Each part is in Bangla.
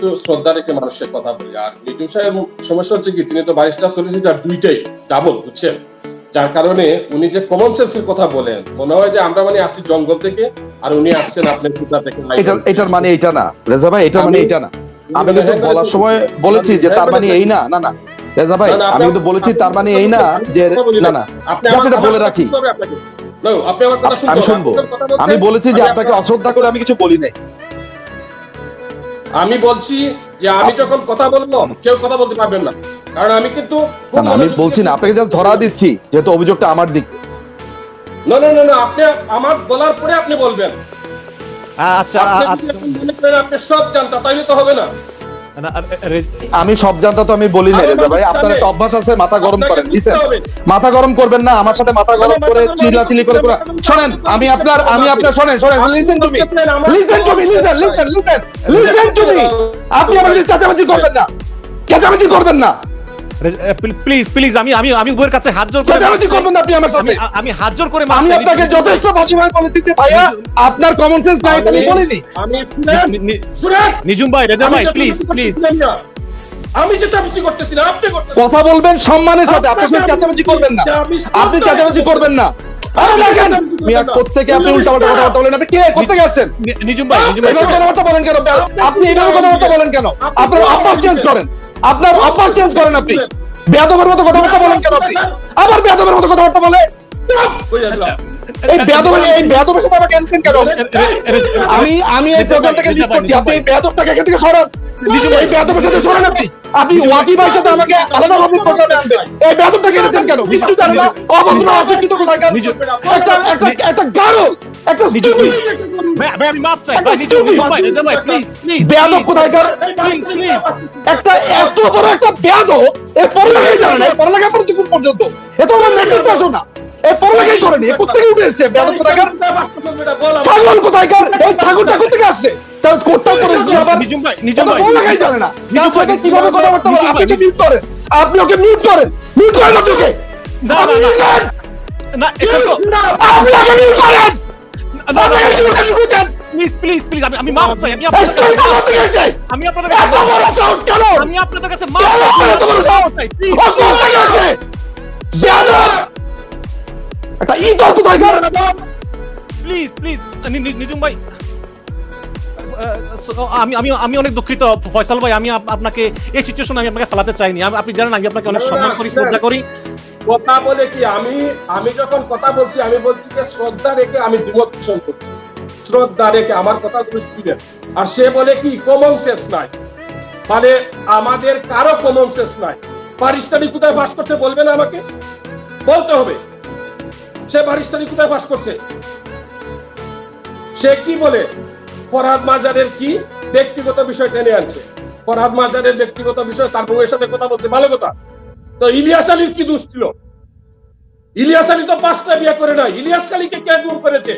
একটু শ্রদ্ধা রেখে মানুষের কথা বলি। আর মিটু সাহেব সমস্যা হচ্ছে কি তিনি তো বারিস্টার সলিসিটার দুইটাই ডাবল বুঝছেন? যার কারণে উনি যে কমন সেন্সের কথা বলেন মনে হয় যে আমরা মানে আসছি জঙ্গল থেকে আর উনি আসছেন আপনার পিতা থেকে এটার মানে এইটা না। রেজা ভাই এটার মানে এইটা না। আমি কিন্তু বলার সময় বলেছি যে তার মানে এই না না না। রেজা ভাই আমি কিন্তু বলেছি তার মানে এই না যে না না। আপনি সেটা বলে রাখি। আমি শুনব। আমি বলেছি যে আপনাকে অশ্রদ্ধা করে আমি কিছু বলি নাই। আমি বলছি যে আমি যখন কথা বলব কেউ কথা বলতে পারবেন না। কারণ আমি কিন্তু আমি বলছি না আপনাকে যা ধরা দিচ্ছি যেহেতু অভিযোগটা আমার দিক। না না না না আপনি আমার বলার পরে আপনি বলবেন। আচ্ছা আপনি আ- যদি এখন মনে করেন আপনি সব জানতা তাইলে তো হবে না। আমি সব জানতা তো আমি বলি না রেজা ভাই। আপনার। একটা অভ্যাস আছে মাথা গরম করেন দিছেন মাথা গরম করবেন না আমার সাথে মাথা গরম করে চিল্লা চিলি করে পুরো শুনেন আমি আপনার আমি আপনার শোনেন শোনেন listen to me listen to me listen listen listen listen to me আপনি আমার সাথে চেঁচামেচি করবেন না। চেঁচামেচি করবেন না। প্লিজ প্লিজ আমি আমি আমি উভয়ের কাছে হাত জোর করে করবেন আপনি আমার সাথে। আমি হাত জোর করে আমি আপনাকে যথেষ্ট বাজিমায় বলে দিতে ভাইয়া আপনার কমন সেন্স নাই আমি বলিনি। আমি নিজুম ভাই রেজা ভাই প্লিজ প্লিজ। আমি করতেছি না আপনি কথা বলবেন সম্মানের সাথে আপনার সাথে চেঁচামেচি করবেন না। আপনি চেঁচামেচি করবেন না। আরে দেখেন মিয়া কোত্থেকে আপনি উল্টাপাল্টা কথাবার্তা বলেন আপনি কে? কোত্থেকে আসছেন? নিজুম ভাই নিজুম ভাই এইভাবে কথাবার্তা বলেন কেন? আপনি এইভাবে কথাবার্তা বলেন কেন? আপনার অভ্যাস চেঞ্জ করেন। আপনার অভ্যাস চেঞ্জ করেন আপনি। বেয়াদবের মতো কথাবার্তা বলেন কেন আপনি? আবার বেয়াদবের মতো কথাবার্তা বলে? এই বেয়াদবের এই বেয়াদবের সাথে আমাকে কেন? আমি আমি এই প্রোগ্রামটাকে লিড করছি আপনি এই বেয়াদবটাকে এখান থেকে সরান। এই বেয়াদবের সাথে সরান আপনি। আপনি ওয়াকি ভাইয়ের সাথে আমাকে আলাদা ভাবে প্রোগ্রামে আনবেন। এই বেয়াদবটাকে এনেছেন কেন? কিছু জানে না। অভদ্র অশিক্ষিত কোথাকার। একটা একটা একটা গারো। একটা ভাই আমি মাফ চাই ভাই নিজুম নিজুম ভাই রেজা ভাই প্লিজ প্লিজ বেয়াদব কোথাকার প্লিজ প্লিজ একটা এত বড় একটা বেয়াদব এ পড়ালেখাই জানে না পড়ালেখা পর্যন্ত এ তো আমার না। এ পড়ালেখাই করেনি এ কোথেকে উঠে এসছে? বেয়াদব কোথাকার বল আমাকে। ছাগল কোথাকার এই ছাগলটা কোথেকে আসছে। তার কোটটা করেছে আবার নিজুম ভাই নিজুম এটা ভাই। পড়ালেখাই জানে না। নিজুম ভাই, কীভাবে কথাবার্তা বলে? আপনি মিউট করেন। আপনি ওকে মিউট করেন। মিউট করেন ওকে না, না। না এটা তো আপনি ওকে মিউট করেন। আমি অনেক দুঃখিত ফয়সাল ভাই আমি আপনাকে এই সিচুয়েশন আমি আপনাকে ফেলাতে চাইনি আপনি জানেন আমি আপনাকে অনেক সম্মান করি শ্রদ্ধা করি কথা বলে কি আমি আমি যখন কথা বলছি, আমি বলছি যে শ্রদ্ধা রেখে আমি দ্বিমত পোষণ করছি। শ্রদ্ধা রেখে আমার কথাগুলো শুনেন। আর সে বলে কি কমন সেন্স নাই। মানে আমাদের কারও কমন সেন্স নাই। বারিস্টারি কোথায় বাস করছে বলবে না আমাকে? বলতে হবে। সে বারিস্টারি কোথায় বাস করছে? সে কি বলে? ফরহাদ মাজারের কি ব্যক্তিগত বিষয় টেনে আনছে। ফরহাদ মাজারের ব্যক্তিগত বিষয়, তার বউয়ের সাথে কথা বলছে। ভালো কথা? তো ইলিয়াস আলীর কি দোষ ছিল? ইলিয়াস আলী তো পাঁচটা বিয়ে করে নাই। ইলিয়াস আলীকে কে গুম করেছে?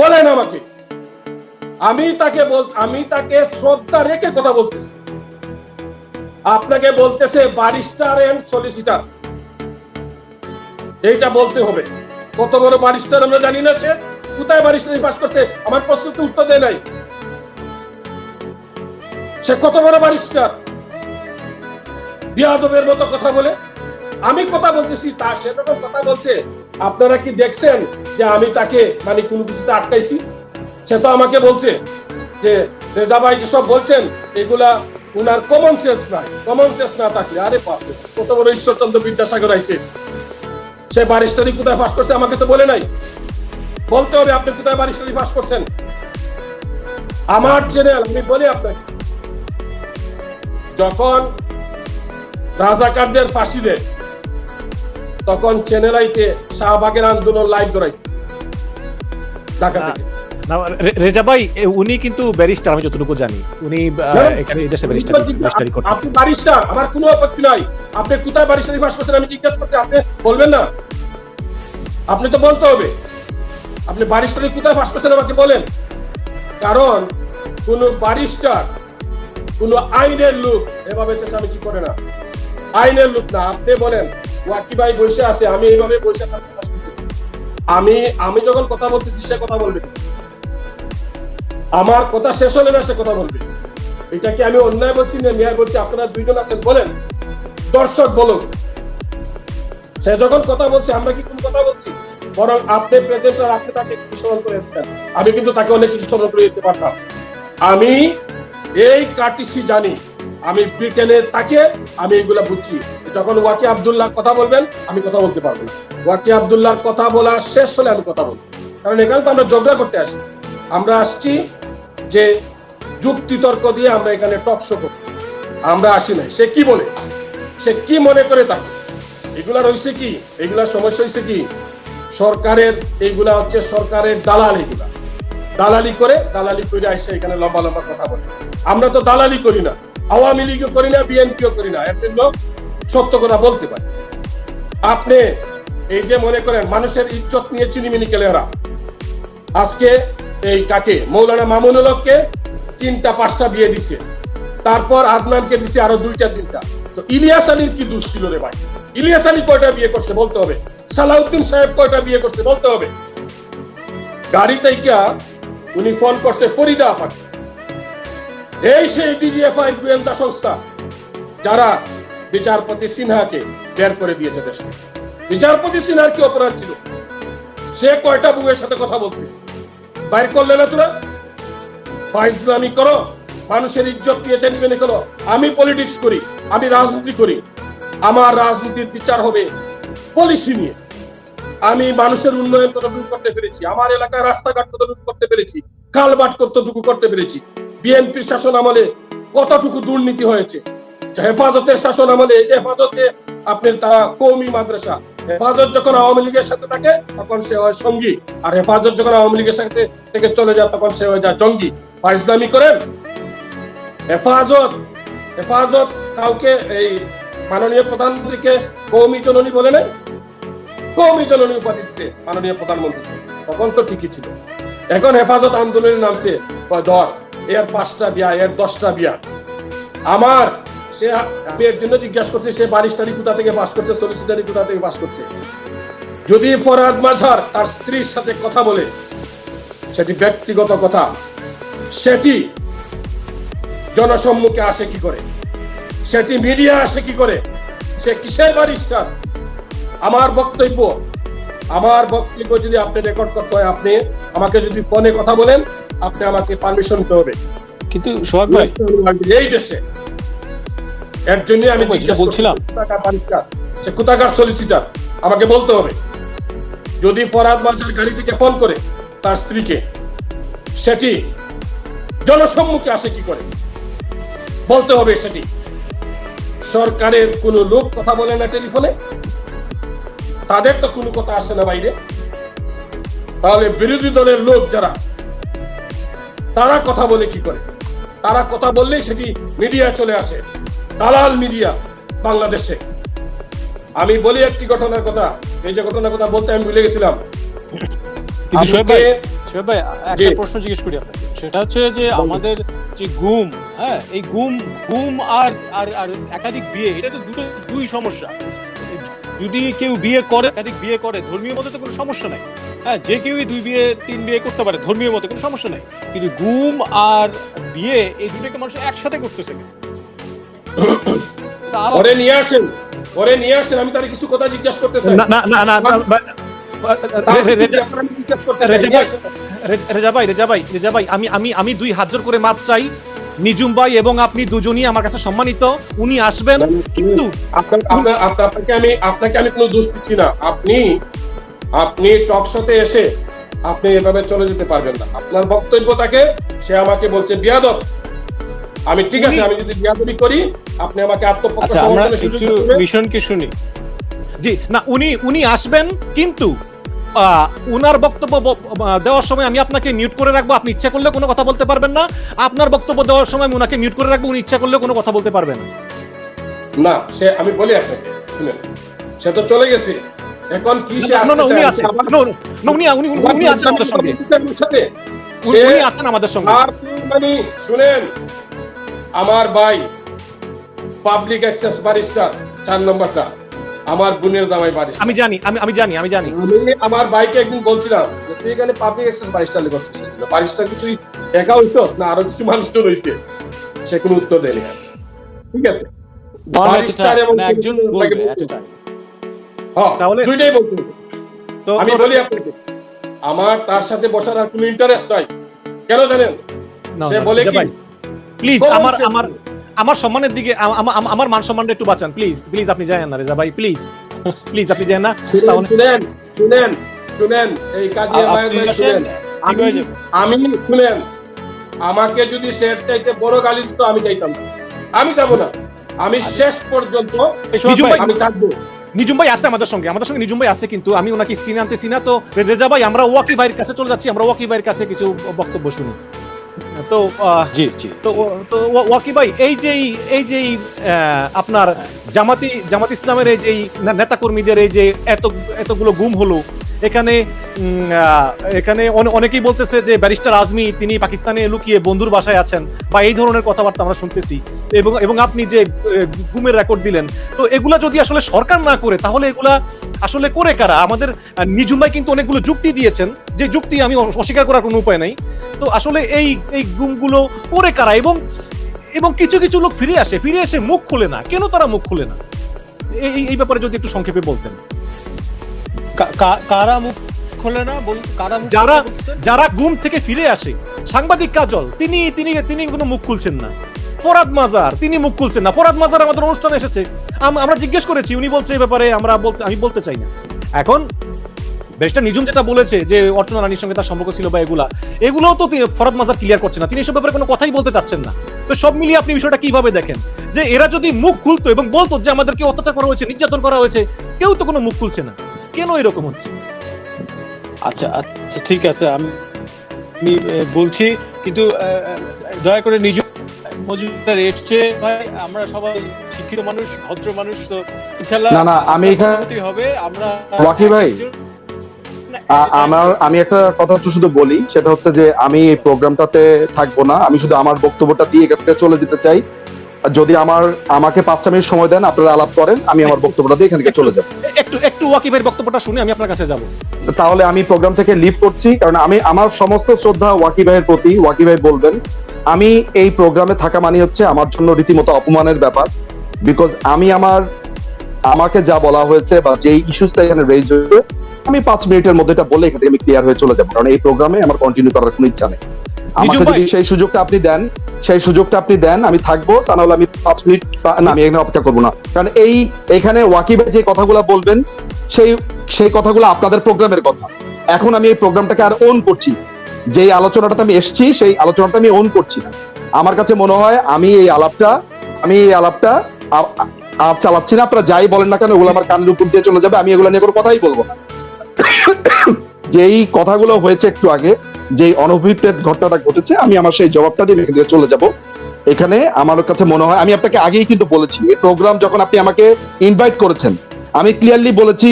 বলেন আমাকে। আমি তাকে বল, আমি তাকে শ্রদ্ধা রেখে কথা বলতেছি। আপনাকে বলতেছে বারিস্টার এন্ড সলিসিটার এইটা বলতে হবে। কত বড় বারিস্টার আমরা জানি না সে। কোথায় বারিস্টারি পাস করছে? আমার প্রশ্নকে উত্তর দেয় নাই। সে কত বড় বারিস্টার? বিয়াদবের মতো কথা বলে। আমি কথা বলতেছি, তা সে যখন কথা বলছে। আপনারা কি দেখছেন যে আমি তাকে মানে কোনো কিছুতে আটকাইছি? সে তো আমাকে বলছে যে, রেজা ভাই যেসব বলছেন, এগুলা উনার কমন সেন্স নাই কমন সেন্স না থাকলে আরে বাপরে, কত বড় ঈশ্বরচন্দ্র বিদ্যাসাগর আইছে। সে বারিস্টারি কোথায় পাস করছে আমাকে তো বলে নাই। বলতে হবে আপনি কোথায় বারিস্টারি পাস করছেন। আমার চ্যানেল আমি বলি আপনাকে, যখন রাজাকারদের ফাঁসি দেয়। তখন চ্যানেল আইতে শাহবাগের আন্দোলন লাইভ করাই। ঢাকা থেকে। রেজা ভাই উনি কিন্তু ব্যারিস্টার আমি যতটুকু জানি। উনি এখানে এই দেশে ব্যারিস্টার ব্যারিস্টারি আপনি বারিস্টার আমার কোনো আপত্তি নাই। আপনি কোথায় বারিস্টারি পাস করছেন আমি জিজ্ঞাসা করতে আপনি বলবেন না? আপনি তো বলতে হবে। আপনি বারিস্টারি কোথায় পাস করছেন আমাকে বলেন। কারণ কোন বারিস্টার কোন আইনের লোক এভাবে চেঁচামেচি করে না। আইনের লোক না, আপনি বলেন, ওয়াকি ভাই বসে আছে, আমি এইভাবে বসে আমি আমি যখন কথা বলতেছি, সে কথা বলবে আমার কথা শেষ হলে না সে কথা বলবে। এটা কি আমি অন্যায় বলছি না মেয়ার বলছি? আপনারা দুইজন আছেন, বলেন। দর্শক বলুন। সে যখন কথা বলছে, আমরা কি কোন কথা বলছি? বরং আপনি প্রেজেন্টার আপনি তাকে কিছু স্মরণ করে দিচ্ছেন। আমি কিন্তু তাকে অনেক কিছু স্মরণ করে দিতে পারতাম। আমি এই কাটিসি জানি। আমি ব্রিটেনে তাকে আমি এগুলা বুঝছি। যখন ওয়াকি আব্দুল্লাহ কথা বলবেন, আমি কথা বলতে পারব। ওয়াকি আব্দুল্লাহর কথা বলা শেষ হলে আমি কথা বলব। কারণ এখানে তো আমরা ঝগড়া করতে আসি। আমরা আসছি যে যুক্তি তর্ক দিয়ে আমরা এখানে টক শো করতে আমরা আসি নাই। সে কি বলে? সে কি মনে করে তাকে? এগুলা রয়েছে কি? এগুলা সমস্যা হয়েছে কি? সরকারের এইগুলা হচ্ছে সরকারের দালাল এগুলা। দালালি করে দালালি করে আসে এখানে লম্বা লম্বা কথা বলে। আমরা তো দালালি করি না। আওয়ামী লীগও করি না, বিএনপিও করি না। এর জন্য সত্য কথা বলতে পারি। আপনি এই যে মনে করেন, মানুষের ইজ্জত নিয়ে চিনিমিনি খেলে ওরা। আজকে এই কাকে? মৌলানা মামুনুল হককে তিনটা, পাঁচটা বিয়ে দিছে। তারপর আদনানকে দিছে আরও দুইটা, তিনটা। তো ইলিয়াস আলীর কি দোষ ছিল রে ভাই? ইলিয়াস আলী কয়টা বিয়ে করছে বলতে হবে? সালাউদ্দিন সাহেব কয়টা বিয়ে করছে বলতে হবে? গাড়ি তাইকা উনি ফোন করছে, ফরিদা আপাকে। এই সেই ডিজিএফআই গোয়েন্দা সংস্থা, যারা বিচারপতি সিনহাকে বের করে দিয়েছে দেশে। বিচারপতি সিনহার কি অপরাধ ছিল? সে কয়টা বুয়ের সাথে কথা বলছে? বাইর করলে না তোরা? ফাইজলামি করো, মানুষের ইজ্জত নিয়েছে নিবেনে করো আমি পলিটিক্স করি, আমি রাজনীতি করি। আমার রাজনীতির বিচার হবে পলিসি নিয়ে। আমি মানুষের উন্নয়ন করতে পেরেছি, আমার এলাকায় রাস্তাঘাট করতে পেরেছি কালবাট কতটুকু করতে পেরেছি। বিএনপির শাসন আমলে কতটুকু দুর্নীতি হয়েছে? হেফাজতের শাসন আমলে এই যে হেফাজতে আপনার তারা কৌমি মাদ্রাসা, হেফাজত যখন আওয়ামী লীগের সাথে থাকে, তখন সে হয় সঙ্গী। আর হেফাজত যখন আওয়ামী লীগের সাথে থেকে চলে যায়, তখন সে হয়ে যায় জঙ্গি। ফাইজলামি করেন? হেফাজত হেফাজত কাউকে এই মাননীয় প্রধানমন্ত্রীকে কৌমি জননী বলে নাই? কৌমি জননী উপাধি দিচ্ছে মাননীয় প্রধানমন্ত্রী। তখন তো ঠিকই ছিল। এখন হেফাজত আন্দোলনের নামছে ধর এর পাঁচটা বিয়া, এর দশটা বিয়া। আমার সে এর জন্য জিজ্ঞাসা করছি, সে বারিস্টারি কোথা থেকে পাস করছে সলিসিটারি কোথা থেকে পাস করছে? যদি ফরাদ মাঝার তার স্ত্রীর সাথে কথা বলে, সেটি ব্যক্তিগত কথা, সেটি জনসম্মুখে আসে কি করে? সেটি মিডিয়া আসে কি করে? সে কিসের বারিস্টার আমার বক্তব্য আমার বক্তব্য যদি আপনি রেকর্ড করতে হয় আপনি আমাকে যদি ফোনে কথা বলেন আপনি আমাকে পারমিশন দিতে হবে কিন্তু সোহাগ ভাই এই দেশে। এর জন্য আমি বলছিলাম। সে কোথাকার সলিসিটার আমাকে বলতে হবে। যদি ফরাদ বাজার গাড়ি থেকে ফোন করে তার স্ত্রীকে সেটি জনসম্মুখে আসে কি করে? বলতে হবে সেটি। সরকারের কোনো লোক কথা বলে না টেলিফোনে। তাদের তো কোনো কথা আসে না বাইরে। তাহলে বিরোধী দলের লোক যারা তারা কথা বলে কি করে? তারা কথা বললেই সেটি মিডিয়া চলে আসে দালাল মিডিয়া বাংলাদেশে। আমি বলি একটি ঘটনার কথা এই যে ঘটনার কথা বলতে আমি ভুলে গেছিলাম। ভাই একটা প্রশ্ন জিজ্ঞেস করি আপনাকে। সেটা হচ্ছে যে আমাদের যে গুম হ্যাঁ এই গুম গুম আর আর একাধিক বিয়ে এটা তো দুটো দুই সমস্যা। যদি কেউ বিয়ে করে একাধিক বিয়ে করে ধর্মীয় মতে তো কোনো সমস্যা নাই। হ্যাঁ যে কেউই দুই বিয়ে তিন বিয়ে করতে পারে ধর্মীয় মতে কোনো সমস্যা নাই। কিন্তু গুম আর বিয়ে এই দুটোকে মানুষ একসাথে করতেছে। ওরে নিয়ে আসেন ওরে নিয়ে আসেন আমি তার কিছু কথা জিজ্ঞাসা করতে চাই। না না না রেজা ভাই রেজা ভাই রেজা ভাই আমি আমি আমি দুই হাত জোর করে মাপ চাই। নিজুম ভাই এবং আপনি দুজনই আমার কাছে সম্মানিত। উনি আসবেন কিন্তু আপনার- আপনার- আপনার- আপনাকে আমি আপনাকে আমি কোনো দোষ দিচ্ছি না। আপনি আপনি টক শোতে এসে আপনি এভাবে চলে যেতে পারবেন না। আপনার বক্তব্য তাকে সে আমাকে বলছে বিয়াদব। আমি ঠিক আছে আমি যদি বিয়াদবি করি আপনি আমাকে আত্মপক্ষ আচ্ছা সমর্থনের সুযোগ দেবেন। মিশনকে শুনি। জি না উনি উনি আসবেন কিন্তু উনার বক্তব্য দেওয়ার সময় আমি আপনাকে মিউট করে রাখব। আপনি ইচ্ছা করলে কোনো কথা বলতে পারবেন না। আপনার বক্তব্য দেওয়ার সময় আমি মিউট করে রাখব। উনি ইচ্ছা করলে কোনো কথা বলতে পারবেন। না সে আমি বলি আপনাকে সে তো চলে গেছে। এখন কি সে উনি আছেন উনি উনি উনি- আছেন আমাদের সঙ্গে। উনি আছেন আমাদের সঙ্গে। আর মানে শুনেন আমার ভাই পাবলিক অ্যাক্সেস বারিস্টার চার নম্বরটা। আমার বোনের জামাই বারিস্টার আমি জানি আমি আমি জানি আমি জানি। আমি আমার ভাইকে একদিন বলছিলাম যে তুই এখানে পাবলিক অ্যাক্সেস বারিস্টার লিখছিস বারিস্টার কি তুই একা হইতো না আরও কিছু মানুষ তো রয়েছে সে কোনো উত্তর দেয়নি। ঠিক আছে? at বারিস্টার এবং একজন বলবে লাগে time। হ্যাঁ, তাহলে- দুইটাই বলতে। তো আমি বলি আপনাকে আমার তার সাথে বসার আর কোনো ইন্টারেস্ট নাই। কেন জানেন? সে বলে কি ভাই, প্লিজ আমার আমার আমার সম্মানের দিকে আমার মান সম্মানটা একটু বাঁচান প্লিজ প্লিজ আপনি যায়েন না রেজা ভাই প্লিজ প্লিজ আপনি যায়েন না। শুনেন শুনেন শুনেন এই কাজে আমি হয়ে যাবে। আমি শুনেন আমাকে যদি চাইতে বড় গালি দিত আমি চাইতাম আমি যাব না। আমি শেষ পর্যন্ত আমি থাকব। নিজুম ভাই আছে আমাদের সঙ্গে আমাদের সঙ্গে নিজুম ভাই আছে কিন্তু আমি ওনাকে স্ক্রিনে আনতেছি না তো রেজা ভাই আমরা ওয়াকি ভাইয়ের কাছে চলে যাচ্ছি আমরা ওয়াকি ভাইয়ের কাছে কিছু বক্তব্য শুনি। তো জি জি তো তো ওয়া- ওয়াকি ভাই এই যে এই যে আপনার জামাতি জামাত ইসলামের এই যে নেতা কর্মীদের এই যে এত এতগুলো গুম হলো এখানে এখানে অনে- অনেকেই বলতেছে যে ব্যারিস্টার আজমি তিনি পাকিস্তানে লুকিয়ে বন্ধুর বাসায় আছেন বা এই ধরনের কথাবার্তা আমরা শুনতেছি। এবং এবং আপনি যে গুমের রেকর্ড দিলেন। তো এগুলা যদি আসলে সরকার না করে, তাহলে এগুলা আসলে করে কারা? আমাদের নিজুম ভাই কিন্তু অনেকগুলো যুক্তি দিয়েছেন। যে যুক্তি আমি অস্বীকার করার কোনো উপায় নাই। তো আসলে এই এই গুমগুলো করে কারা? এবং এবং কিছু কিছু লোক ফিরে আসে। ফিরে এসে মুখ খুলে না। কেন তারা মুখ খুলে না? এই, এই- ব্যাপারে যদি একটু সংক্ষেপে বলতেন। কারা মুখ খোলে না বল কারা যারা যারা গুম থেকে ফিরে আসে সাংবাদিক কাজল তিনি তিনি তিনি কোনো মুখ খুলছেন না। ফরাদ মাজার তিনি মুখ খুলছেন না। ফরাদ মাজার আমাদের অনুষ্ঠানে এসেছে। আমরা জিজ্ঞেস করেছি উনি বলছে এই ব্যাপারে আমরা বলতে আমি বলতে চাই না। এখন বেশটা নিজুম যেটা বলেছে যে অর্চনা রানীর সঙ্গে তার সম্পর্ক ছিল বা এগুলা এগুলোও তো ফরাদ মাজার ক্লিয়ার করছে না। তিনি এসব ব্যাপারে কোনো কথাই বলতে চাচ্ছেন না। তো সব মিলিয়ে আপনি বিষয়টা কীভাবে দেখেন? যে এরা যদি মুখ খুলতো এবং বলতো যে আমাদেরকে অত্যাচার করা হয়েছে নির্যাতন করা হয়েছে কেউ তো কোনো মুখ খুলছে না। কেন এরকম হচ্ছে? আচ্ছা আচ্ছা ঠিক আছে আমি আমি বলছি কিন্তু দয়া করে নিজ মজুমদার এসছে ভাই আমরা সবাই শিক্ষিত মানুষ ভদ্র মানুষ তো ইনশাল্লাহ না, না, আমি এখানে- হবে আমরা ওয়াকি ভাই, আমার আমি একটা কথা হচ্ছে শুধু বলি সেটা হচ্ছে যে আমি এই প্রোগ্রামটাতে থাকব না আমি শুধু আমার বক্তব্যটা দিয়ে এখান থেকে চলে যেতে চাই। যদি আমার আমাকে পাঁচটা মিনিট সময় দেন আপনারা আলাপ করেন আমি আমার বক্তব্যটা দিয়ে এখান থেকে চলে যাব। একটু একটু ওয়াকিবের বক্তব্যটা শুনে আমি আপনার কাছে যাব। তাহলে আমি প্রোগ্রাম থেকে লিভ করছি কারণ আমি আমার সমস্ত শ্রদ্ধা ওয়াকি ভাইয়ের প্রতি ওয়াকিবাই বলবেন। আমি এই প্রোগ্রামে থাকা মানে হচ্ছে আমার জন্য রীতিমতো অপমানের ব্যাপার বিকজ আমি আমার আমাকে যা বলা হয়েছে বা যে ইস্যুসটা এখানে রেজ হয়েছে আমি পাঁচ মিনিটের মধ্যে এটা বলে এখান থেকে আমি ক্লিয়ার হয়ে চলে যাব কারণ এই প্রোগ্রামে আমার কন্টিনিউ করার কোনো ইচ্ছা নেই। আমাকে যদি সেই সুযোগটা আপনি দেন সেই সুযোগটা আপনি দেন আমি থাকব তা নাহলে আমি পাঁচ মিনিট না আমি এখানে অপেক্ষা করব না। কারণ এই এখানে ওয়াকিবে যে কথাগুলো বলবেন সেই সেই কথাগুলো আপনাদের প্রোগ্রামের কথা। এখন আমি এই প্রোগ্রামটাকে আর ওন করছি যে আলোচনাটাতে আমি এসছি সেই আলোচনাটা আমি ওন করছি না। আমার কাছে মনে হয় আমি এই আলাপটা আমি এই আলাপটা আ- আ- আর চালাচ্ছি না আপনারা যাই বলেন না কেন ওগুলো আমার কানের উপর দিয়ে চলে যাবে আমি এগুলো নিয়ে কোনো কথাই বলব না। যেই কথাগুলো হয়েছে একটু আগে যে অনভিপ্রেত ঘটনাটা ঘটেছে আমি আমার সেই জবাবটা দিয়ে এখান থেকে চলে যাব। এখানে আমার কাছে মনে হয় আমি আপনাকে আগেই কিন্তু বলেছি এই প্রোগ্রাম যখন আপনি আমাকে ইনভাইট করেছেন আমি ক্লিয়ারলি বলেছি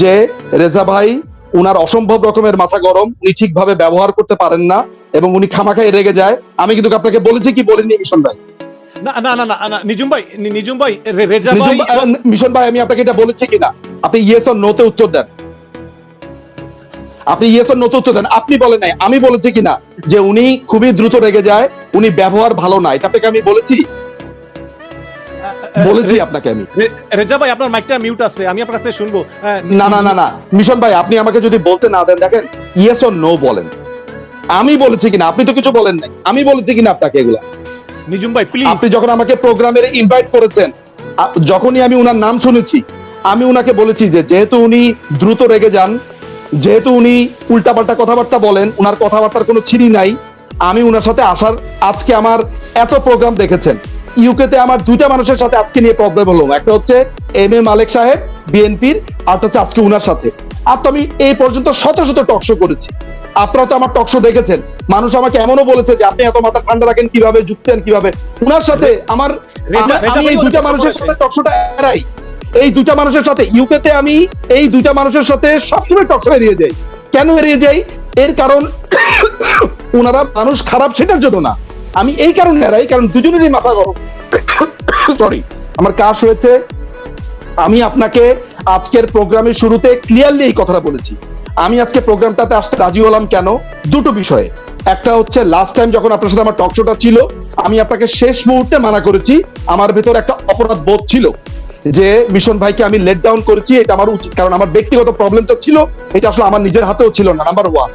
যে রেজা ভাই উনার অসম্ভব রকমের মাথা গরম উনি ঠিকভাবে ব্যবহার করতে পারেন না এবং উনি খামাখায় রেগে যায়। আমি কিন্তু আপনাকে বলেছি কি বলিনি মিশন ভাই? না না না না না নিজুম ভাই নিজুম ভাই রেজা ভাই মিশন ভাই আমি আপনাকে এটা বলেছি কিনা? আপনি ইয়েস অর নোতে উত্তর দেন। আপনি ইয়েস অর নোতে দেন। আপনি বলেন নাই আমি বলেছি কিনা? যে উনি খুবই দ্রুত রেগে যায় উনি ব্যবহার ভালো না। এটা আপনাকে আমি বলেছি? বলেছি আপনাকে আমি। রেজা ভাই আপনার মাইকটা মিউট আছে আমি আপনার কাছ শুনব। না না না না। মিশন ভাই আপনি আমাকে যদি বলতে না দেন দেখেন ইয়েস অর নো বলেন। আমি বলেছি কিনা? আপনি তো কিছু বলেন নাই। আমি বলেছি কিনা আপনাকে এগুলা? নিজুম ভাই প্লিজ আপনি যখন আমাকে প্রোগ্রামের ইনভাইট করেছেন যখনই আমি উনার নাম শুনেছি আমি উনাকে বলেছি যে যেহেতু উনি দ্রুত রেগে যান যেহেতু উনি উল্টাপাল্টা কথাবার্তা বলেন উনার কথাবার্তার কোনো ছিরি নাই। আমি উনার সাথে আসার আজকে আমার এত প্রোগ্রাম দেখেছেন। ইউকেতে আমার দুইটা মানুষের সাথে আজকে নিয়ে প্রবলেম হলো। একটা হচ্ছে এম এ মালেক সাহেব বিএনপির আর হচ্ছে আজকে উনার সাথে। আর তো আমি এই পর্যন্ত শত শত টকশো করেছি। আপনারা তো আমার টকশো দেখেছেন। মানুষ আমাকে এমনও বলেছে যে আপনি এত মাথা ঠান্ডা রাখেন কীভাবে যুক্তেন কীভাবে। উনার সাথে আমার আমি দুইটা মানুষের সাথে টকশোটা এড়াই। এই দুটা মানুষের সাথে ইউকেতে আমি এই দুইটা মানুষের সাথে সবসময় টকশো এড়িয়ে যাই। কেন এড়িয়ে যাই? এর কারণ ওনারা মানুষ খারাপ সেটার জন্য না। আমি এই কারণে এড়াই কারণ দুজনেরই মাথা গরম। সরি আমার কাশ হয়েছে, আমি আপনাকে আজকের প্রোগ্রামের শুরুতে ক্লিয়ারলি এই কথাটা বলেছি। আমি আজকে প্রোগ্রামটাতে আসতে রাজি হলাম কেন? দুটো বিষয়ে। একটা হচ্ছে লাস্ট টাইম যখন আপনার সাথে আমার টক শোটা ছিল, আমি আপনাকে শেষ মুহূর্তে মানা করেছি, আমার ভেতর একটা অপরাধ বোধ ছিল। যে মিশন ভাইকে আমি লেট ডাউন করেছি, এটা আমার উচিত। কারণ আমার ব্যক্তিগত প্রবলেম তো ছিল, এটা আসলে আমার নিজের হাতেও ছিল না নাম্বার ওয়ান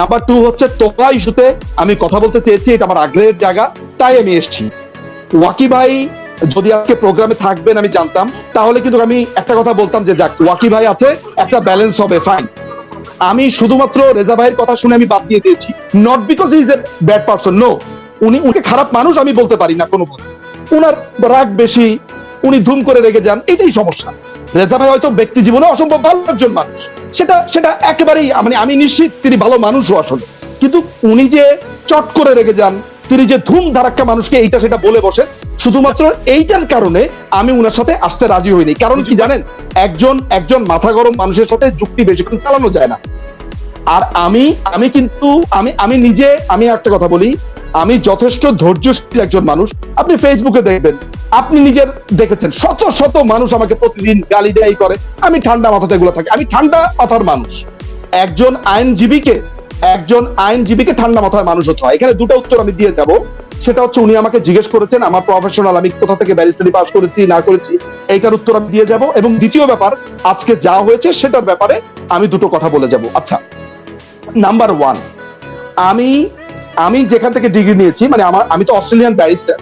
নাম্বার টু হচ্ছে তোলা ইস্যুতে আমি কথা বলতে চেয়েছি, এটা আমার আগ্রহের জায়গা, তাই আমি এসেছি। ওয়াকি ভাই, যদি আজকে প্রোগ্রামে থাকবেন, আমি জানতাম, তাহলে কিন্তু আমি একটা কথা বলতাম যে, যাক, ওয়াকি ভাই আছে, একটা ব্যালেন্স হবে ফাইন আমি শুধুমাত্র রেজা ভাইয়ের কথা শুনে আমি বাদ দিয়ে দিয়েছি। Not because is a bad person no উনি উনি খারাপ মানুষ, আমি বলতে পারি না কোনো উনার রাগ বেশি উনি ধুম করে রেগে যান, এটাই সমস্যা। রেজা ভাই হয়তো ব্যক্তি জীবনে অসম্ভব ভালো একজন মানুষ। সেটা সেটা একেবারেই মানে আমি নিশ্চিত তিনি ভালো মানুষও আসলে। কিন্তু উনি যে চট করে রেগে যান, তিনি যে ধুম ধারাক্কা মানুষকে এইটা সেটা বলে বসেন, শুধুমাত্র এইটার কারণে আমি উনার সাথে আসতে রাজি হইনি। কারণ কি জানেন, একজন একজন মাথা গরম মানুষের সাথে যুক্তি বেশিক্ষণ চালানো যায় না। আর আমি আমি কিন্তু, আমি আমি নিজে, আমি একটা কথা বলি, আমি যথেষ্ট ধৈর্যশীল একজন মানুষ। আপনি ফেসবুকে দেখবেন আপনি নিজের দেখেছেন, শত শত মানুষ আমাকে প্রতিদিন গালি দেয় করে। আমি ঠান্ডা মাথাতে এগুলো থাকি। আমি ঠান্ডা মাথার মানুষ। একজন আইনজীবীকে একজন আইনজীবীকে ঠান্ডা মাথার মানুষ হতে হয়। এখানে দুটো উত্তর আমি দিয়ে যাব সেটা হচ্ছে, উনি আমাকে জিজ্ঞেস করেছেন, আমার প্রফেশনাল আমি কোথা থেকে ব্যারিস্টারি পাস করেছি, না করেছি? এইটার উত্তর আমি দিয়ে যাব এবং দ্বিতীয় ব্যাপার, আজকে যা হয়েছে, সেটার ব্যাপারে আমি দুটো কথা বলে যাব। আচ্ছা নাম্বার ওয়ান আমি আমি যেখান থেকে ডিগ্রি নিয়েছি মানে আমার, আমি তো অস্ট্রেলিয়ান ব্যারিস্টার।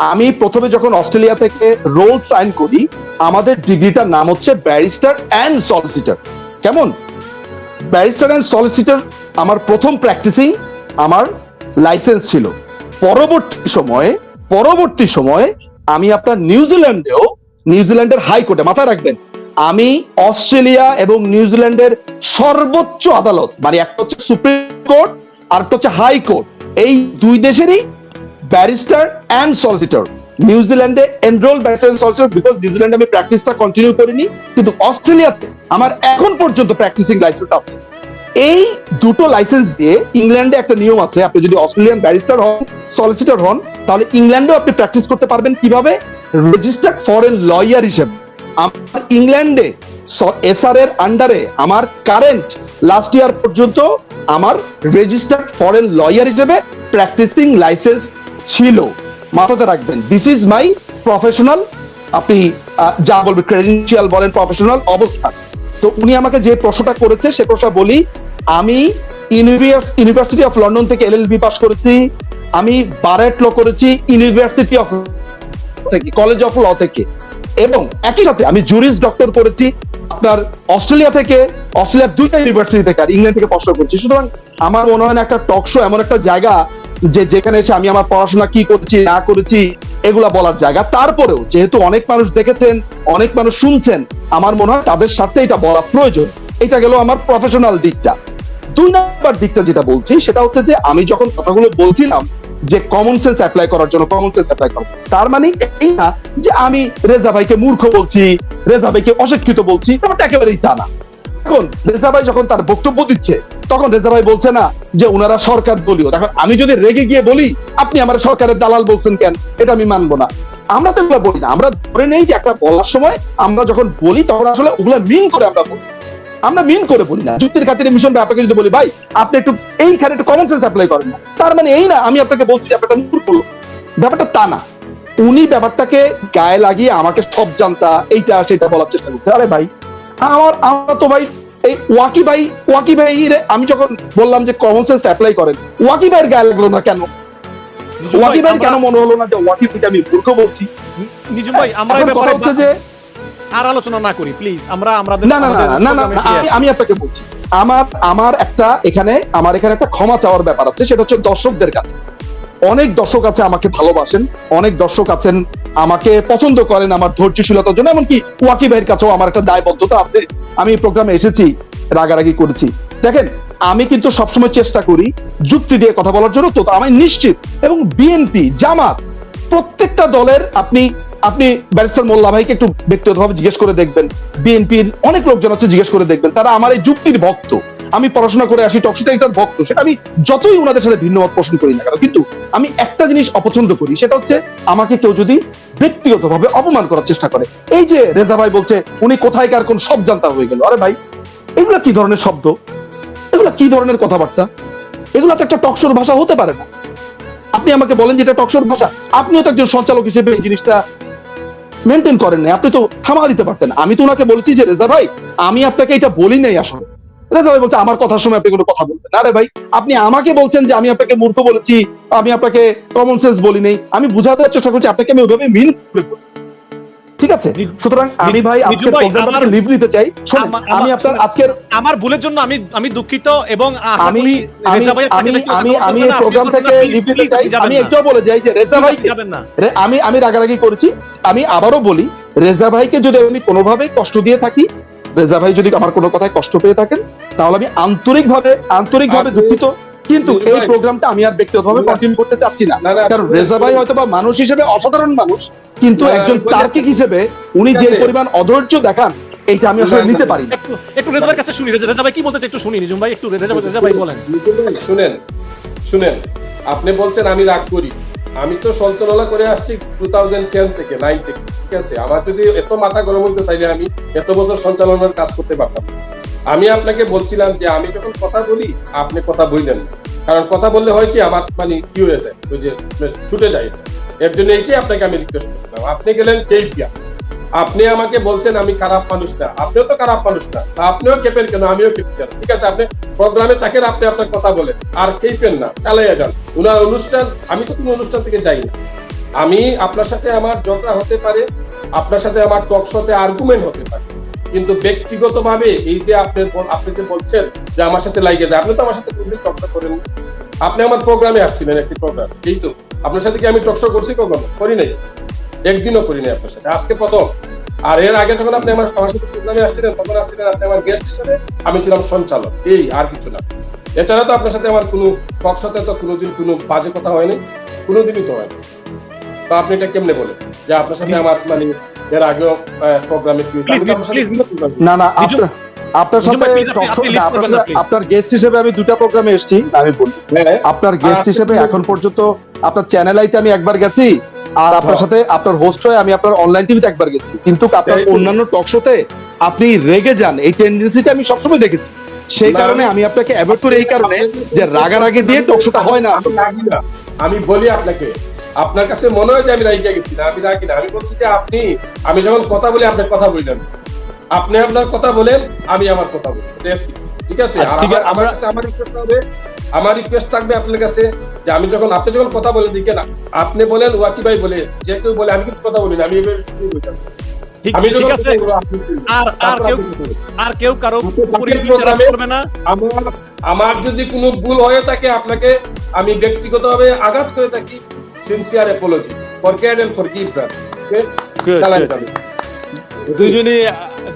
আমি প্রথমে যখন অস্ট্রেলিয়া থেকে রোল সাইন করি, আমাদের ডিগ্রিটার নাম হচ্ছে ব্যারিস্টার অ্যান্ড সলিসিটার। কেমন? ব্যারিস্টার অ্যান্ড সলিসিটার আমার প্রথম প্র্যাকটিসিং আমার লাইসেন্স ছিল। পরবর্তী সময়ে পরবর্তী সময়ে আমি আপনার নিউজিল্যান্ডেও, নিউজিল্যান্ডের হাইকোর্টে, মাথায় রাখবেন, আমি অস্ট্রেলিয়া এবং নিউজিল্যান্ডের সর্বোচ্চ আদালত মানে একটা হচ্ছে সুপ্রিম কোর্ট আর একটা হচ্ছে হাইকোর্ট, এই দুই দেশেরই ব্যারিস্টার অ্যান্ড সলিসিটর নিউজিল্যান্ডে এনরোল ব্যারিস্টার সলিসিটর বিকজ নিউজিল্যান্ডে আমি প্র্যাকটিসটা কন্টিনিউ করিনি, কিন্তু অস্ট্রেলিয়াতে আমার এখন পর্যন্ত প্র্যাকটিসিং লাইসেন্স আছে। এই দুটো লাইসেন্স দিয়ে ইংল্যান্ডে একটা নিয়ম আছে, আপনি যদি অস্ট্রেলিয়ান ব্যারিস্টার হন সলিসিটর হন, তাহলে ইংল্যান্ডেও আপনি প্র্যাকটিস করতে পারবেন কীভাবে? রেজিস্টার্ড ফরেন লয়ার হিসেবে। আমার ইংল্যান্ডে এসআর এর আন্ডারে আমার কারেন্ট লাস্ট ইয়ার পর্যন্ত আমার রেজিস্টার্ড ফরেন লয়ার হিসেবে প্র্যাকটিসিং লাইসেন্স ছিল। মাথাতে রাখবেন। দিস ইজ মাই প্রফেশনাল আপনি যা বলবেন ক্রেডেন্সিয়াল বলেন প্রফেশনাল অবস্থান তো উনি আমাকে যে প্রশ্নটা করেছে, সে প্রশ্নটা বলি, আমি ইউনিভার্সিটি অফ লন্ডন থেকে এলএলবি পাস করেছি, আমি বারেট ল করেছি ইউনিভার্সিটি অফ থেকে কলেজ অফ ল থেকে। এবং একই সাথে আমি জুরিস ডক্টর করেছি, আপনার অস্ট্রেলিয়া থেকে, অস্ট্রেলিয়ার দুইটা ইউনিভার্সিটি থেকে আর ইংল্যান্ড থেকে পড়াশোনা করছি। সুতরাং আমার মনে হয় না একটা টক শো এমন একটা জায়গা যে যেখানে এসে আমি আমার পড়াশোনা কি করেছি, না করেছি, এগুলা বলার জায়গা। তারপরেও যেহেতু অনেক মানুষ দেখেছেন, অনেক মানুষ শুনছেন, আমার মনে হয় তাদের সাথে এটা বলা প্রয়োজন। এটা গেল আমার প্রফেশনাল দিকটা। দুই নাম্বার দিকটা যেটা বলছি, সেটা হচ্ছে যে আমি যখন কথাগুলো বলছিলাম যে কমন সেন্স অ্যাপ্লাই করার জন্য কমন সেন্স অ্যাপ্লাই করার তার মানে এই না যে আমি রেজা ভাইকে মূর্খ বলছি, রেজা ভাইকে অশিক্ষিত বলছি, ব্যাপারটা একেবারেই তা না। এখন রেজা ভাই যখন তার বক্তব্য দিচ্ছে, তখন রেজা ভাই বলছে না যে ওনারা সরকার দলীয়। দেখো আমি যদি রেগে গিয়ে বলি, আপনি আমার সরকারের দালাল বলছেন কেন? এটা আমি মানবো না। আমরা তো এগুলো বলি না। আমরা ধরে নেই যে একটা বলার সময় আমরা যখন বলি, তখন আসলে ওগুলো মিন করে আমরা বলি। আমরা মিন করে বলি না। যুক্তির খাতিরে মিশন ভাই আপনাকে যদি বলি, ভাই, আপনি একটু এইখানে একটু কমন সেন্স অ্যাপ্লাই করেন না। তার মানে এই না, আমি আপনাকে বলছি ব্যাপারটা মূর্খ লোক। ব্যাপারটা তা না। উনি ব্যাপারটাকে গায়ে লাগিয়ে আমাকে সব জানতা, এইটা, সেটা বলার চেষ্টা করছে। আরে ভাই আমার আমরা তো ভাই এই ওয়াকি ভাই ওয়াকি ভাই রে আমি যখন বললাম যে কমন সেন্স অ্যাপ্লাই করেন ওয়াকি ভাইয়ের গায়ে লাগল না কেন? ওয়াকি ভাই, ভাই কেন মনে হলো না যে ওয়াকি ভাইকে আমি মূর্খ বলছি? নিজুম ভাই আমরা এই ব্যাপারে হচ্ছে যে আর আলোচনা না করি প্লিজ আমরা আমাদের না না না না, না আমি- আমি আপনাকে বলছি আমার আমার একটা এখানে আমার এখানে একটা ক্ষমা চাওয়ার ব্যাপার আছে সেটা হচ্ছে দর্শকদের কাছে। অনেক দর্শক আছে আমাকে ভালোবাসেন অনেক দর্শক আছেন আমাকে পছন্দ করেন আমার ধৈর্যশীলতার জন্য, এমনকি ওয়াকি ভাইয়ের কাছেও আমার একটা দায়বদ্ধতা আছে। আমি এই প্রোগ্রামে এসেছি, রাগারাগি করেছি। দেখেন, আমি কিন্তু সবসময় চেষ্টা করি যুক্তি দিয়ে কথা বলার জন্য, তো আমি নিশ্চিত, এবং বিএনপি জামাত, প্রত্যেকটা দলের আপনি আপনি ব্যারিস্টার মোল্লা ভাইকে একটু ব্যক্তিগতভাবে জিজ্ঞেস করে দেখবেন। বিএনপির অনেক লোকজন আছে, জিজ্ঞেস করে দেখবেন। তারা আমার এই যুক্তির ভক্ত। আমি পড়াশোনা করে আসি টকশিটা এটার ভক্ত। সেটা আমি যতই ওনাদের সাথে ভিন্নমত পোষণ করি না কেন, কিন্তু আমি একটা জিনিস অপছন্দ করি, সেটা হচ্ছে আমাকে কেউ যদি ব্যক্তিগতভাবে অপমান করার চেষ্টা করে। এই যে রেজা ভাই বলছে, উনি কোথায় কার কোন সব জানতা হয়ে গেল। আরে ভাই, এগুলা কি ধরনের শব্দ? এগুলা কি ধরনের কথাবার্তা? এগুলো তো একটা টকশোর ভাষা হতে পারে না। আপনি আমাকে বলেন যে এটা টকশোর ভাষা। আপনিও তো একজন সঞ্চালক হিসেবে এই জিনিসটা মেনটেন করেন না আপনি তো থামা দিতে পারতেন আমি তো ওনাকে বলেছি যে, রেজা ভাই, আমি আপনাকে এটা বলি নাই আসলে। রেজা ভাই বলছে আমার কথার সময় আপনি কোনো কথা বলবেন না। রে ভাই আপনি আমাকে বলছেন যে আমি আপনাকে মূর্খ বলেছি আমি আপনাকে কমন সেন্স বলি নাই আমি বুঝাতে চেষ্টা করছি আপনাকে আমি ওইভাবে মিন করে ঠিক আছে? সুতরাং আমি ভাই ভাই, প্রোগ্রামটা লিভ নিতে চাই। আমি আপনার আজকের আমার ভুলের জন্য আমি আমি দুঃখিত এবং আমি আমি আমি আমি এই প্রোগ্রাম থেকে লিভ নিতে চাই। আমি না। একটাও বলে যাই যে রেজা ভাই যাবেন না। আমি আমি রাগারাগি করেছি। আমি আবারও বলি রেজা ভাইকে যদি আমি কোনোভাবে কষ্ট দিয়ে থাকি রেজা ভাই যদি আমার কোনো কথায় কষ্ট পেয়ে থাকেন তাহলে আমি আন্তরিকভাবে আন্তরিকভাবে আপনি- দুঃখিত। কিন্তু এই প্রোগ্রামটা আমি আর ব্যক্তিগতভাবে। কন্টিনিউ করতে চাচ্ছি না। কারণ রেজা ভাই হয়তো বা মানুষ হিসেবে অসাধারণ মানুষ কিন্তু একজন তার্কিক হিসেবে উনি যে পরিমাণ অধৈর্য দেখান এইটা আমি আসলে নিতে পারি একটু একটু রেজা ভাইয়ের কাছে শুনি। রেজা রেজা ভাই কি বলতে চাই একটু শুনি নিজুম ভাই। একটু রেজা ভাই রেজা ভাই বলেন। শুনেন শুনেন। আপনি বলছেন আমি রাগ করি। আমি তো সন্তনলা করে আসছি টু থাউজেন্ড টেন থেকে নাইন থেকে, ঠিক আছে? আমার যদি এত মাথা গরম হইতো তাইলে আমি এত বছর সঞ্চালনার কাজ করতে পারতাম। আমি আপনাকে বলছিলাম যে আমি যখন কথা বলি, আপনি কথা বললেন। কারণ কথা বললে হয় কি, আমার মানে কি হয়ে যায়? ওই যে ছুটে যায়। এর জন্য এইটাই আপনাকে আমি রিকোয়েস্ট করছিলাম আপনি গেলেন কেপিয়া আপনি আমাকে বলছেন আমি খারাপ মানুষ না। আপনিও তো খারাপ মানুষ না। আপনিও কেপেন কেন? আমিও কেপি কেন ঠিক আছে, আপনি প্রোগ্রামে থাকেন, আপনি আপনার কথা বলেন। আর কেপেন না, চালাইয়া যান। উনার অনুষ্ঠান, আমি তো কোনো অনুষ্ঠান থেকে যাই না। আমি আপনার সাথে আমার ঝগড়া হতে পারে, আপনার সাথে আমার টক শোতে আর্গুমেন্ট হতে পারে। কিন্তু ব্যক্তিগতভাবে এই যে আপনি আপনি যে বলছেন যে আমার সাথে লাগে যায়, আপনি তো আমার সাথে কোনদিন টক শো করেন আপনি আমার প্রোগ্রামে আসছিলেন একটি প্রোগ্রাম এই তো, আপনার সাথে কি আমি টক শো করছি কখনো? করি নাই। একদিনও করি নাই আপনার সাথে। আজকে প্রথম। আর এর আগে যখন আপনি আমার আমার সাথে প্রোগ্রামে আসছিলেন তখন আসছিলেন আপনি আমার গেস্ট হিসেবে। আমি ছিলাম সঞ্চালক। এই আর কিছু না। এছাড়া তো আপনার সাথে আমার কোনো টক শোতে তো কোনোদিন কোনো বাজে কথা হয়নি। কোনোদিনই তো হয়নি। তো আপনি এটা কেমনে বলেন? যে আপনার সাথে আমার মানে এর আগেও প্রোগ্রামে না না আপনার আপনার সাথে আপনার গেস্ট হিসেবে আমি দুটা প্রোগ্রামে এসেছি। আমি বলি হ্যাঁ, আপনার গেস্ট হিসেবে এখন পর্যন্ত আপনার চ্যানেল আইতে আমি একবার গেছি। আর আপনার। সাথে আপনার হোস্ট হয়ে আমি আপনার অনলাইন টিভিতে একবার গেছি। কিন্তু আপনার অন্যান্য টক শোতে আপনি রেগে যান। এই টেন্ডেন্সিটা আমি সবসময় দেখেছি। সেই কারণে আমি- আপনাকে অ্যাভয়েড করি এই কারণে যে রাগারাগি দিয়ে টক শোটা হয় না। আমি বলি আপনাকে আপনার কাছে মনে হয় যে আমি রাগিয়া গেছি না আমি রাগি না। আমি বলছি যে আপনি আমি যখন কথা বলি আপনার কথা বললেন আপনি আপনার কথা বলেন আমি আমার কথা বলি। ঠিক আছে? আচ্ছা, ঠিক আছে, আমার- আমার আমার হবে আমার রিকোয়েস্ট থাকবে আপনার কাছে যে আমি যখন আপনি যখন কথা বলেন দিকে না আপনি বলেন ওয়াকি ভাই বলে যে কেউ বলে আমি কিন্তু কথা বলি না আমি আমি ঠিক আছে। কথা বলব, আপনি শুনবেন। আর আর কেউ আর কেউ কারও আপনি উপরে বাকি বিচার প্রোগ্রামে- করবে না। আমার আমার যদি কোনো ভুল হয়ে থাকে আপনাকে আমি ব্যক্তিগতভাবে আঘাত করে থাকি সিনসিয়ার অ্যাপোলজি এন্ড ওকে দুজনই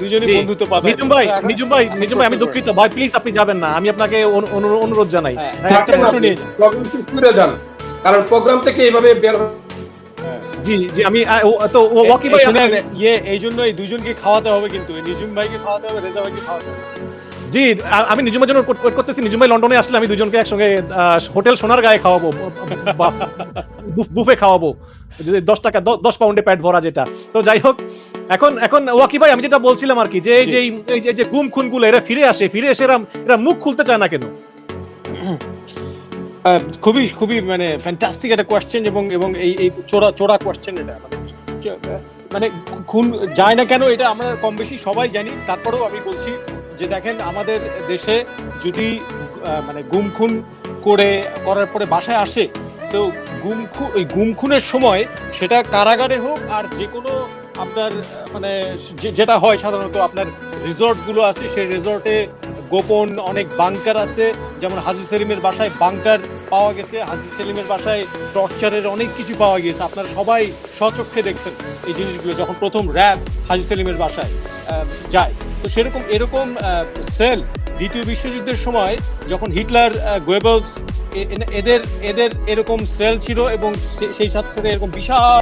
দুজনই। বন্ধুত্ব নিজুম ভাই নিজুম ভাই নিজুম ভাই আমি দুঃখিত। ভাই প্লিজ আপনি যাবেন না। আমি আপনাকে অনু- অনু- অনুরোধ জানাই। হ্যাঁ, হ্যাঁ, একটা প্রশ্ন নিয়ে। করে যান। কারণ প্রোগ্রাম থেকে এইভাবে বের জি জি আমি তো ওয়াকি ভাই শুনেন ইয়ে এই দুজনকে খাওয়াতে হবে কিন্তু। এই নিজুম ভাইকে খাওয়াতে হবে রেজা ভাইকে খাওয়াতে হবে। জি আমি নিজুমের জন্য ওয়েট করতেছি। নিজুম ভাই লন্ডনে আসলে আমি দুজনকে একসঙ্গে হোটেল সোনার গায়ে খাওয়াবো। বা- বুফ- বুফে খাওয়াবো। যদি দশ টাকা দশ পাউন্ডে প্যাট ভরা যেটা। তো যাই হোক এখন এখন ওয়াকি ভাই আমি যেটা বলছিলাম আর কি যে এই যে এই- যে- গুম খুনগুলো এরা ফিরে আসে ফিরে এসে এরা এরা মুখ খুলতে চায় না কেন? খুবই খুবই মানে ফ্যান্টাস্টিক একটা কোয়েশ্চেন এবং এবং এই এই চোরা চোরা কোয়েশ্চেন এটা। মানে খুন যায় না কেন এটা আমরা কম বেশি সবাই জানি। তারপরেও আমি বলছি যে দেখেন আমাদের দেশে যদি মানে গুম খুন করে করার পরে বাসায় আসে তো গুম খুন ওই গুম খুনের সময় সেটা কারাগারে হোক আর যে কোনো আপনার মানে যেটা হয় সাধারণত আপনার রিসর্টগুলো আছে, সেই রিসর্টে গোপন অনেক বাংকার আছে। যেমন হাজি সেলিমের বাসায় বাংকার পাওয়া গেছে, হাজি সেলিমের বাসায় টর্চারের অনেক কিছু পাওয়া গেছে। আপনারা সবাই স্বচক্ষে দেখছেন এই জিনিসগুলো যখন প্রথম র্যাব হাজি সেলিমের বাসায় যায়। তো সেরকম, এরকম সেল দ্বিতীয় বিশ্বযুদ্ধের সময় যখন হিটলার গোয়েবলস এদের এদের এরকম সেল ছিল এবং সেই সাথে সাথে এরকম বিশাল